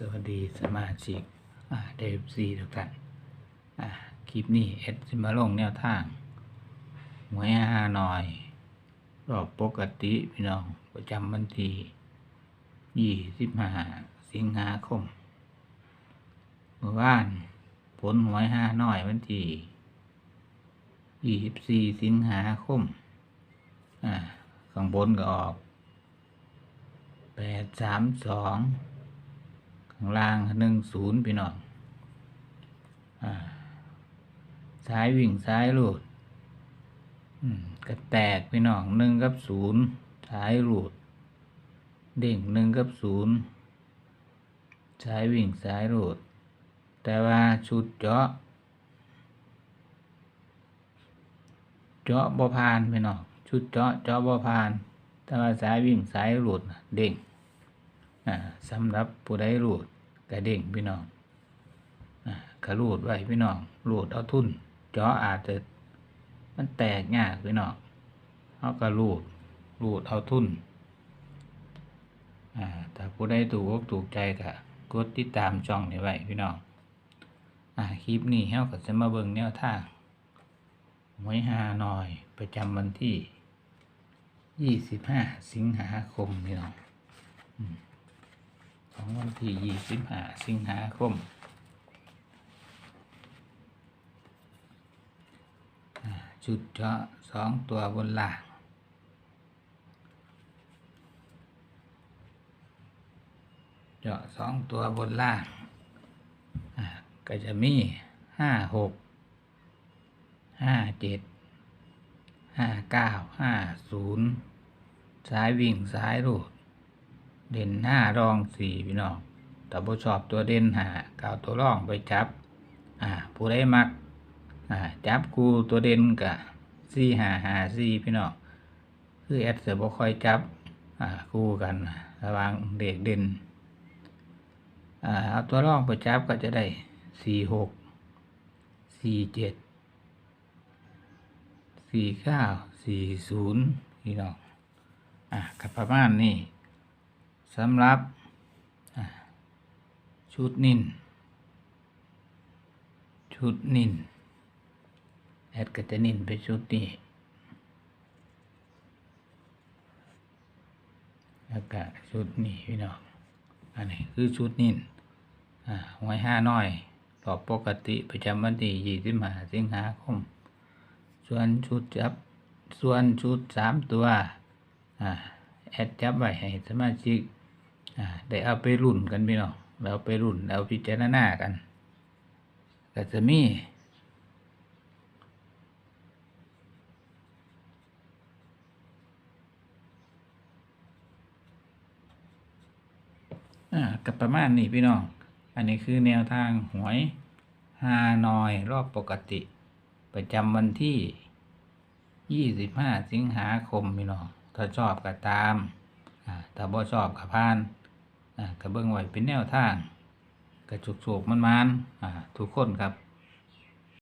สวัสดีสมาชิกเดฟซีทุกท่านอ่าคลิปนี้เอ็ดมาลงแนวทางหวยฮานอย รอบปกติพี่น้องประจำวันที่ยี่สิบห้าสิงหาคม เมื่อวานผลหวยฮานอยวันที่ยี่สิบสี่สิงหาคมอ่าข้างบนก็ออกแปดสามสอง ล่างหนึ่งศูนย์พี่น้องอ่าซ้ายวิ่งซ้ายรูดก็แตกพี่น้องหนึ่งกับศูนย์ซ้ายรูดเด้งหนึ่งกับศูนย์ซ้ายวิ่งซ้ายรูดแต่ว่าชุดเจาะ เจาะบ่พานพี่น้องชุดเจาะเจาะบ่พาน แต่ว่าซ้ายวิ่งซ้ายรูดเด้ง สำหรับผู้ใดรูดกระเด้งพี่น้องกระรูดไว้พี่น้องรูดเอาทุนจาะอาจจะมันแตกยากพี่น้องเอากระรูดรูดเอาทุนอ่าถ้าผู้ใดถูกอกถูกใจก็กดติดตามช่องนี้ไว้พี่น้องอคลิปนี้เฮาก็จะมาเบิ่งแนวทางหวยฮานอยประจำวันที่ 25 สิงหาคมพี่น้อง ของวันที่ยีสิบห้าสิงหาคมอ่าชุดเจาะสองตัวบนล่างเจาะสองตัวบนล่าง ก็จะมีห้าหกห้าเจ็ดห้าเก้าห้าศูนย์ซ้ายวิ่งซ้ายรูด เด่นห้ารองสี่พี่น้องแต่บ่ชอบตัวเด่นหาเก่าตัวร่องไปจับ อ่า ผู้ใดมัก อ่า จับคูตัวเด่นกับสี่หาหาสี่พี่น้อง คือแอดเสือบ่ค่อยจับ อ่า คู่กัน ระว่างเด็กเด่น อ่า เอาตัวร่องไปจับก็จะได้สี่หก สี่เจ็ด สี่เก้า สี่ศูนย์พี่น้อง อ่ากับประมาณนี้ สำหรับชุดนิน ชุดนิน แอดก็จะนินไปชุดนี้ แล้วก็ชุดนี้พี่น้อง อันนี้คือชุดนินอ่าหวยห้าน้อยรอบปกติประจำวันที่ยี่สิบห้าสิงหาคม ส่วนชุดจับ ส่วนชุดสามตัว แอดจับไว้ให้สมาชิก ได้เอาไปรุ่นกันพี่น้องเราไปรุ่นเอาพิจารณากันก็จะมีอ่ากับประมาณนี้พี่น้อง อันนี้คือแนวทางหวยฮานอยรอบปกติ ประจำวันที่ 25 สิงหาคมพี่น้อง ถ้าชอบก็ตาม ถ้าบ่ชอบก็ผ่าน กระเบื้องไว้เป็นแนวทางก็จุกๆมันมันทุกคนครับ